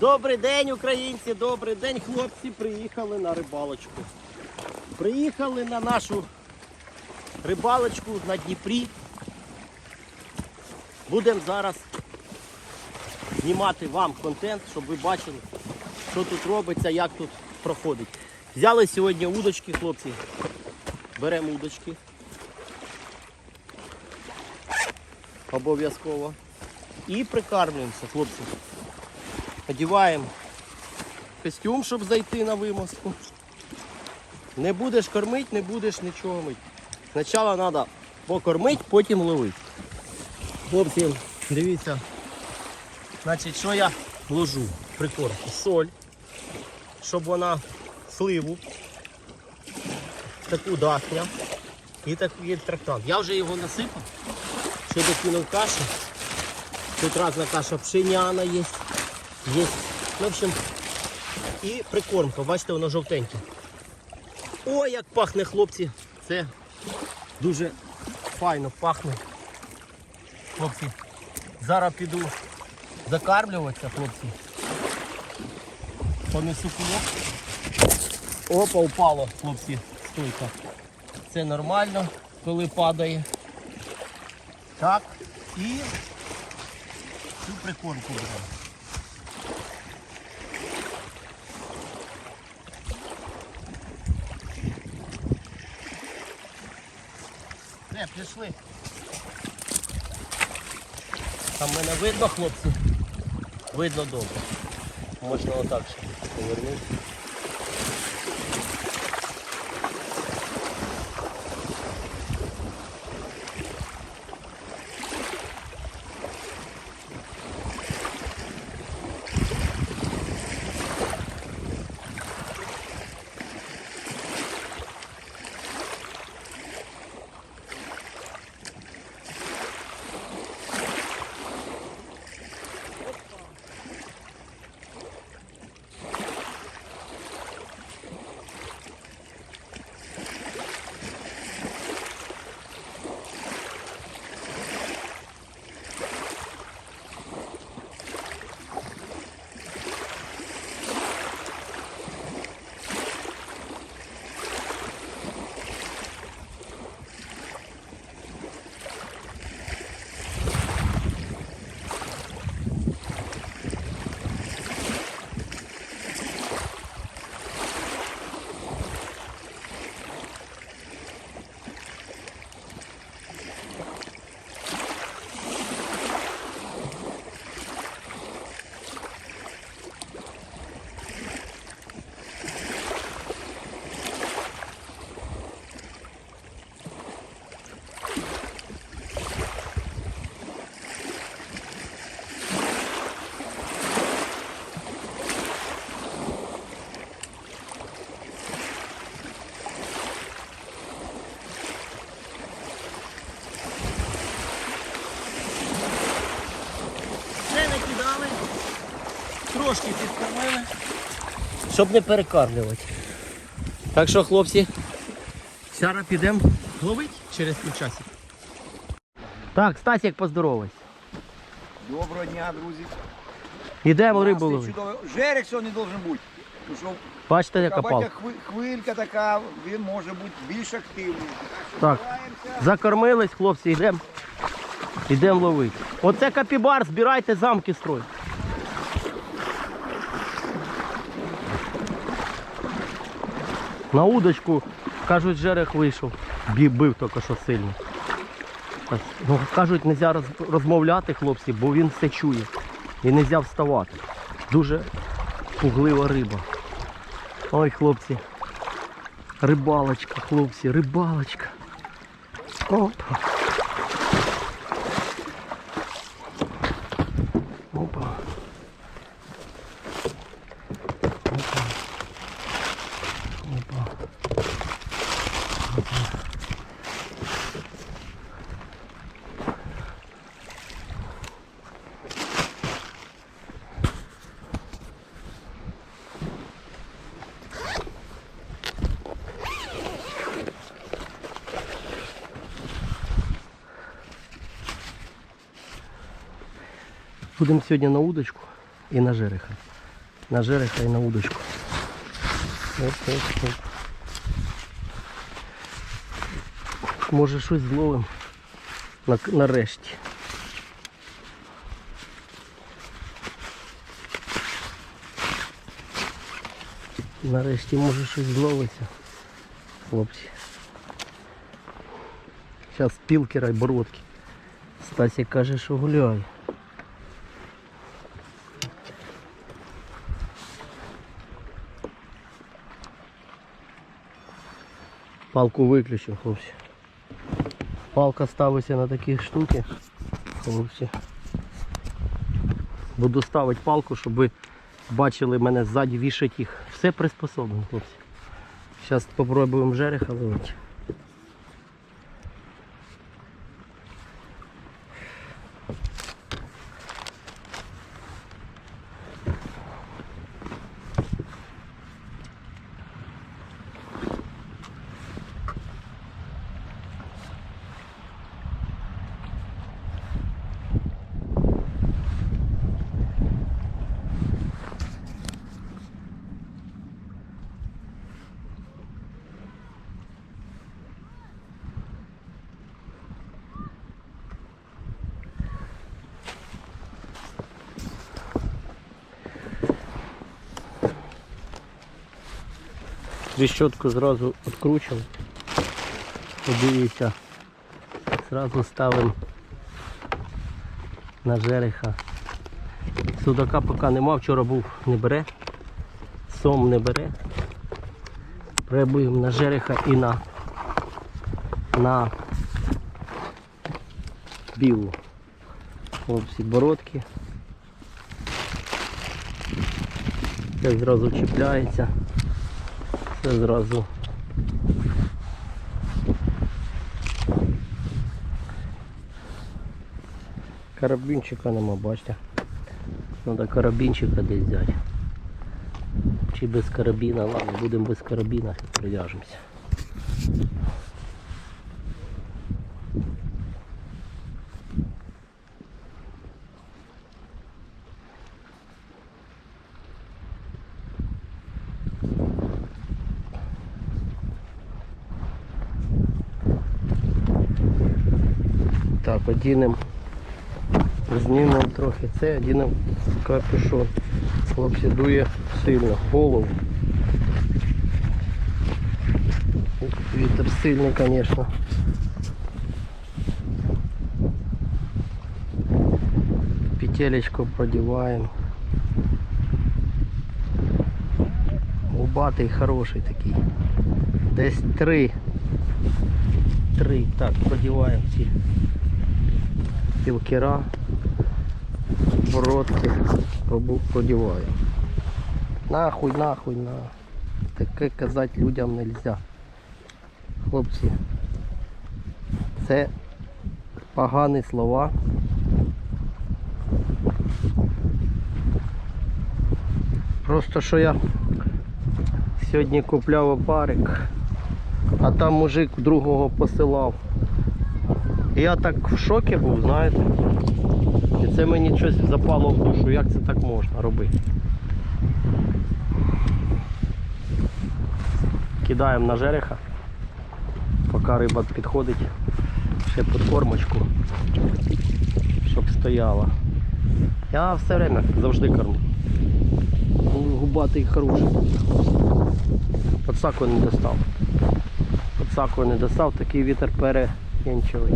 Добрий день, українці, добрий день, хлопці. Приїхали на рибалочку. Приїхали на нашу рибалочку на Дніпрі. Будемо зараз знімати вам контент, щоб ви бачили, що тут робиться, як тут проходить. Взяли сьогодні удочки, хлопці. Беремо удочки. Обов'язково. І прикармлюємося, хлопці. Одіваємо костюм, щоб зайти на вимостку. Не будеш кормити, не будеш нічого мити. Спочатку треба покормити, потім ловити. Хлопці, дивіться. Значить, що я ложу? Прикормку. Соль, щоб вона сливу, таку дахня і такий трактант. Я вже його насипав, ще докинув кашу. Тут різна каша пшеняна є. Є. Ну, в общем, і прикормка. Бачите, воно жовтеньке. Ой, як пахне, хлопці. Це дуже файно пахне. Хлопці. Зараз піду закармлюватися, хлопці. Понесу кулок. Опа, упало, хлопці, стойка. Це нормально, коли падає. Так. І цю прикормку беремо. Не, пішли. Там мене видно, хлопці. Видно добре. Можна отак ще повернути. Щоб не перекармлювати. Так що, хлопці, зараз підемо ловити через півчасик. Так, Стасік, поздоровайся. Доброго дня, друзі. Йдемо рибу ловити. Жерех сьогодні должен бути. Тому що Бачите, яка палка. хви- хвилька така, він може бути більш активний. Так. Закормились, хлопці, йдемо. Йдемо ловити. Оце капібар, збирайте замки строй. На удочку, кажуть, жерех вийшов. Бив тільки що сильно. Ну, кажуть, не можна розмовляти, хлопці, бо він все чує. І не можна вставати. Дуже пуглива риба. Ой, хлопці. Рибалочка, хлопці, рибалочка. Опа. Опа. Будемо сьогодні на удочку і на жереха. На жереха і на удочку. Оп, оп, оп. Може щось зловим нарешті. Нарешті може щось зловиться, хлопці. Зараз пілкера й бородки. Стасік каже, що гуляє. Палку виключив, хлопці. Палка ставиться на такі штуки, хлопці. Буду ставити палку, щоб ви бачили мене ззаді вішать їх. Все приспособлено, хлопці. Зараз спробуємо жереха ловити. Трещотку зразу відкручуємо. Подивіться. Зразу ставимо на жереха. Судака поки нема, вчора був не бере. Сом не бере. Пробуємо на жереха і на, на білу. Хлопці бородки. Це зразу чіпляється. Це зразу. Карабінчика нема, бачите. Треба карабінчика десь взяти. Чи без карабіна, ладно, будемо без карабіна, прив'яжемося. Так, одінемо, знімемо трохи це, одінемо капюшон. Хлопці дує сильно, голову. Вітер сильний, звісно. Петелечку продіваємо. Губатий хороший такий. Десь три. Три. Так, продіваємо ці пілкера, бородки, продіваю. Нахуй, нахуй, на. Таке казати людям не можна. Хлопці, це погані слова. Просто що я сьогодні купляв опарик, а там мужик другого посилав. Я так в шокі був, знаєте. І це мені щось запало в душу, як це так можна робити. Кидаємо на жереха, поки риба підходить, ще подкормочку, щоб стояла. Я все время завжди кормлю. Губатий хороший. Подсаку не достав. Подсаку не достав, такий вітер перекінчивий.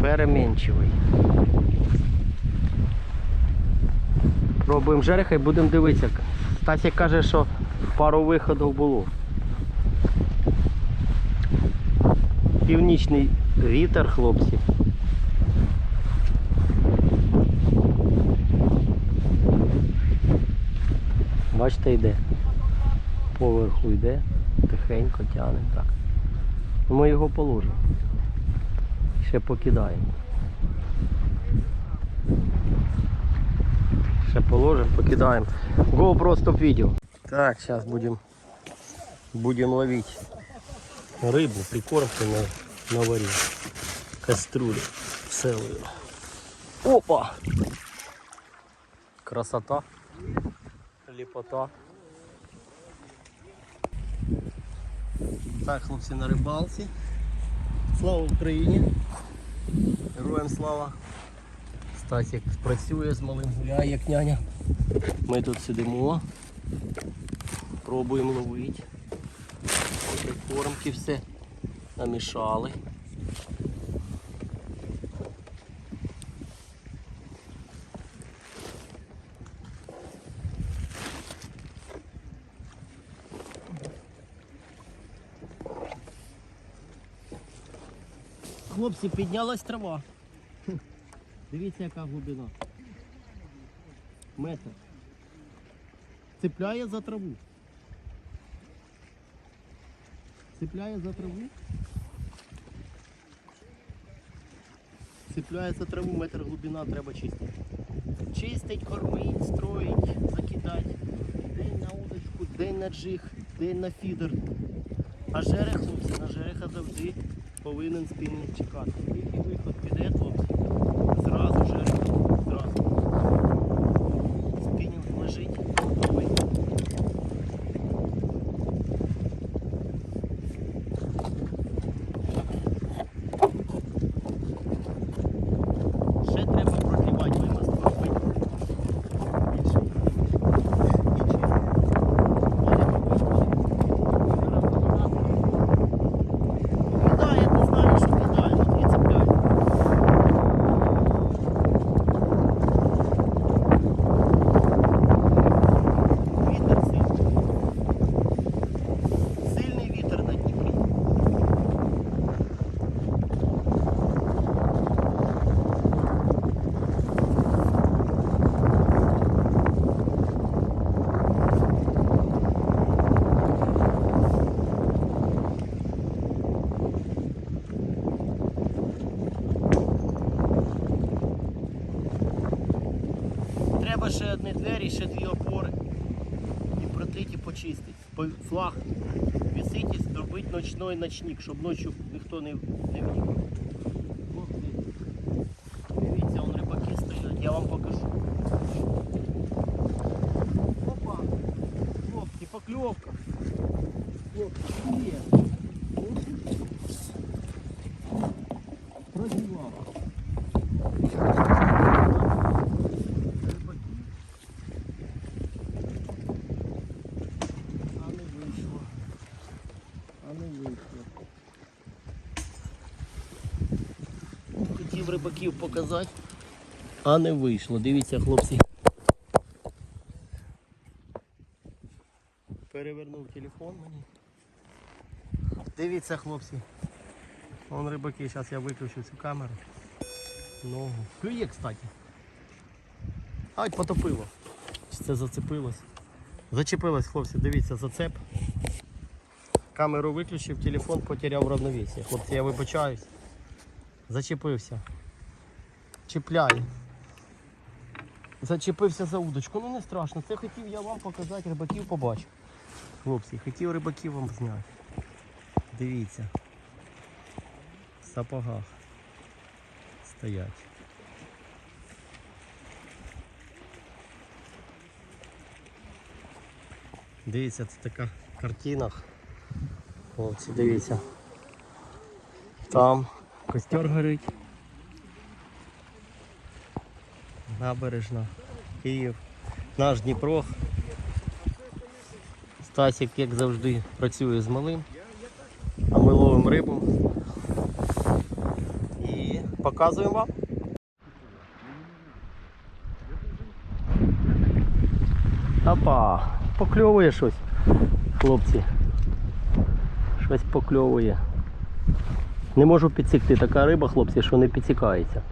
Перемінчивий. Пробуємо жереха і будемо дивитися. Стасік каже, що пару виходів було. Північний вітер, хлопці. Бачите, йде. Поверху йде, тихенько тягне так. Ми його положимо. Ще покидаємо. Ще положимо, покидаємо. Go просто відео. Так, зараз будемо будем ловити рибу, прикормки на, на варі. Каструлі селою. Опа! Красота. Ліпота. Так, хлопці на рибалці. Слава Україні! Героям слава! Стасік працює з малим гуляє, як няня. Ми тут сидимо, пробуємо ловити. Прикормки все намішали. Хлопці, піднялась трава. Дивіться, яка глибина. Метр. Цепляє за траву. Цепляє за траву. Цепляє за траву, метр глибина треба чистити. Чистить, кормить, строїть, закидати. День на удочку, день на джиг, день на фідер. А жерех, хлопці, на жереха завжди повинен спінінг чекати. Тільки виход піде, хлопці. Зразу жерех. Зразу. Спінінг лежить, готовий. Ще треба прогрівати, вимазку робити. Більше. Більше. Кидає, ти знаєш, що кидає, ну і цепляє. Вітер сильний. Сильний вітер на Дніпрі. Треба ще одні двері, ще дві опори. І протить і почистити. По- Флаг висить і зробити ночний ночник, щоб ночі ніхто не, не втік. Хлопці, Дивіться, вон рибаки стоять, я вам покажу. Опа! Хлопці, покльовка. Хлопці, є. Прозівала. Рибаки. А не вийшло. А не вийшло. Хотів рибаків показати, а не вийшло. Дивіться, хлопці. Перевернув телефон мені. Дивіться, хлопці. Вон рибаки, зараз я виключу цю камеру. Ногу. Клює, кстати. Ай, потопило. Чи це зацепилось? Зачепилось, хлопці, дивіться, зацеп. Камеру виключив, телефон потеряв равновесие. Хлопці, я вибачаюсь. Зачепився. Чіпляє. Зачепився за удочку. Ну не страшно. Це хотів я вам показати, рибаків побачив. Хлопці, хотів рибаків вам зняти. Дивіться. В сапогах. Стоять. Дивіться, це така картина. Хлопці, дивіться. Там костер горить. Набережна, Київ. Наш Дніпрох. Стасік, як завжди, працює з малим. А ми ловимо рибу. І показуємо вам. Опа, покльовує щось, хлопці. Щось покльовує. Не можу підсікти така риба, хлопці, що не підсікається.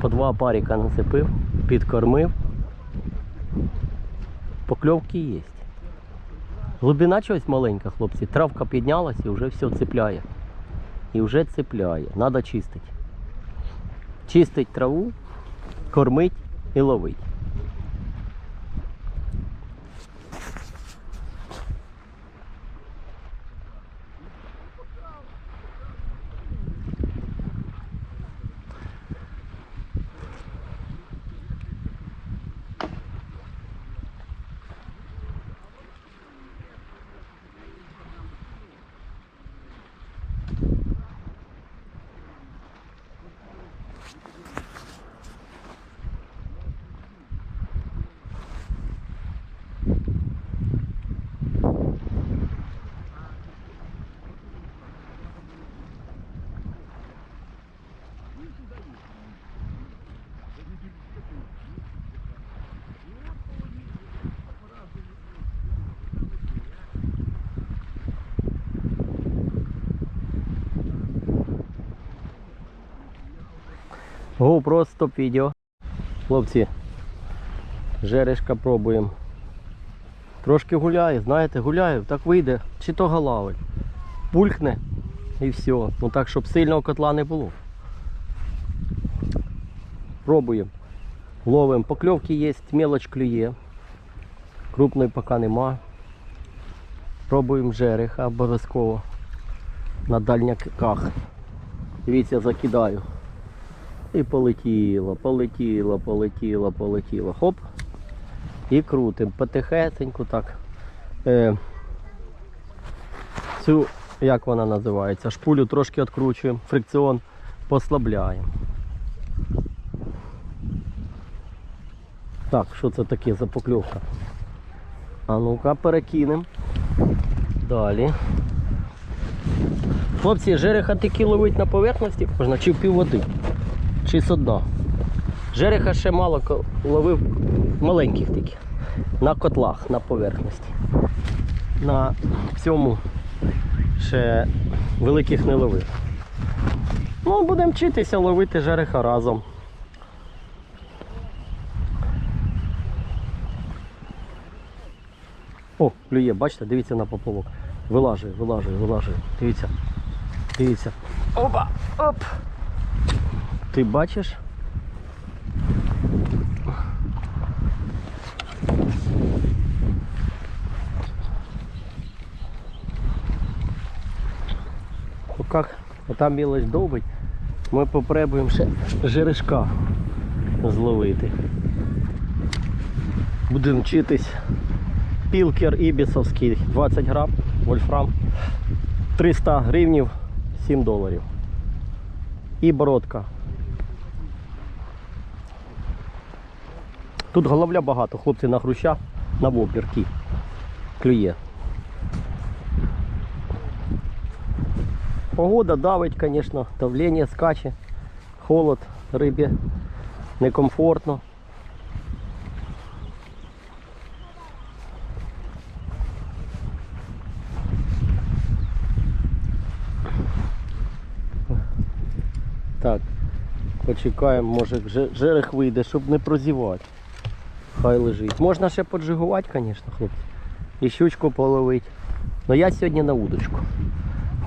По два паріка нацепив, підкормив. Покльовки є. Глибина чогось маленька, хлопці. Травка піднялась і вже все цепляє. І вже цепляє. Надо чистити. Чистить траву, кормить і ловить. GoPro стоп відео. Хлопці, жерешка пробуємо. Трошки гуляє, знаєте, гуляє, так вийде, чи то галави. Пулькне і все. Ну так, щоб сильного котла не було. Пробуємо. Ловимо. Покльовки є, мелоч клює. Крупної поки нема. Пробуємо жереха обов'язково. На дальняках. Дивіться, закидаю. І полетіло, полетіло, полетіло, полетіло. Хоп. І крутим. Потихесеньку так. Е, цю, як вона називається, шпулю трошки відкручуємо, фрикціон послабляємо. Так, що це таке за покльовка? А ну-ка, перекинемо. Далі. Хлопці, жереха таки ловить на поверхності, можна чи в пів води, чи дна. Жереха ще мало ловив маленьких тільки. На котлах, на поверхності. На цьому ще великих не ловив. Ну, будемо вчитися ловити жереха разом. О, клює, бачите, дивіться на поплавок. Вилажує, вилажує, вилажує. Дивіться. Дивіться. Опа! Оп! Ти бачиш? Как, там мілоч довбить, ми попробуємо ще жерешка зловити. Будемо вчитись. Пілкер ібісовський 20 грам, вольфрам. 300 гривнів, 7 доларів. І бородка. Тут головля багато, хлопці на хруща, на вопірки. Клює. Погода давить, звісно, давлення скаче, холод, рибі некомфортно. Так, почекаємо, може же- жерех вийде, щоб не прозівати. Хай лежить. Можна ще поджигувати, звісно, хлопці. І щучку половити. Но я сьогодні на удочку.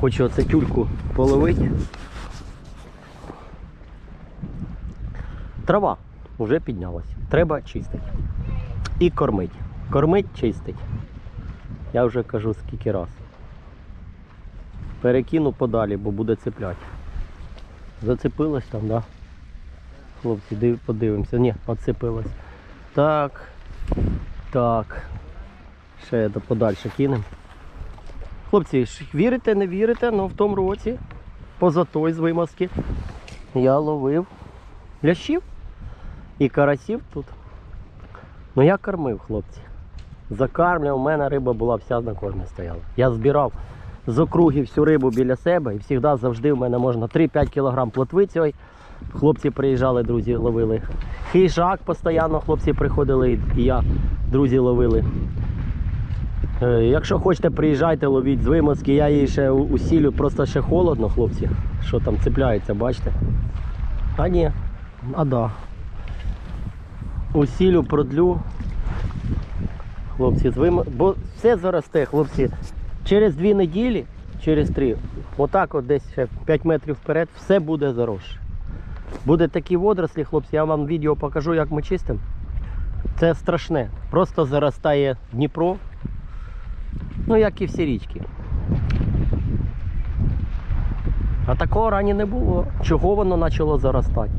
Хочу оце тюльку половити. Трава вже піднялась. Треба чистити. І кормить. Кормить, чистить. Я вже кажу скільки раз. Перекину подалі, бо буде цепляти. Зацепилось там, да? Хлопці, див, подивимося. Ні, оцепилось. Так. Так. Ще подальше кинемо. Хлопці, вірите, не вірите, але в тому році, поза той з вимазки, я ловив лящів і карасів тут. Ну я кормив, хлопці. Закармлював, у мене риба була вся на кормі стояла. Я збирав з округи всю рибу біля себе і завжди завжди в мене можна 3-5 кг плотви цієї. Хлопці приїжджали, друзі, ловили. Хижак постійно хлопці приходили і я, друзі, ловили. Е, Якщо хочете, приїжджайте, ловіть з вимазки, я її ще усілю, просто ще холодно, хлопці. Що там цепляється, бачите? А ні, а да. Усілю, продлю. Хлопці, з вим... бо все заросте, хлопці. Через дві неділі, через три, отак от десь ще 5 метрів вперед, все буде заросше. Буде такі водорослі, хлопці, я вам відео покажу, як ми чистимо. Це страшне. Просто заростає Дніпро, ну як і всі річки. А такого рані не було. Чого воно почало заростати?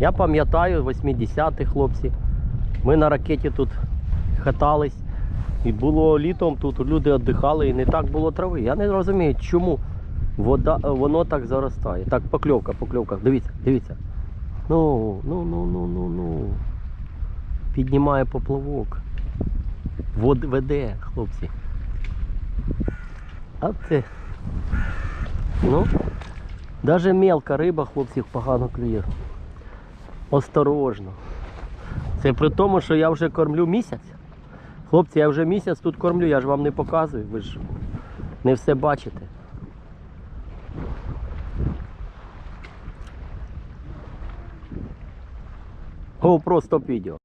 Я пам'ятаю 80-ті хлопці. Ми на ракеті тут хатались. І було літом тут люди віддихали і не так було трави. Я не розумію, чому вода, воно так заростає. Так, покльовка, покльовка. Дивіться, дивіться. Ну, ну, ну, ну, ну, ну. Піднімає поплавок. Вод веде, хлопці. А це. Ну, навіть мелка риба, хлопці, погано клює. Осторожно. Це при тому, що я вже кормлю місяць. Хлопці, я вже місяць тут кормлю, я ж вам не показую, ви ж не все бачите. GoPro Stop Video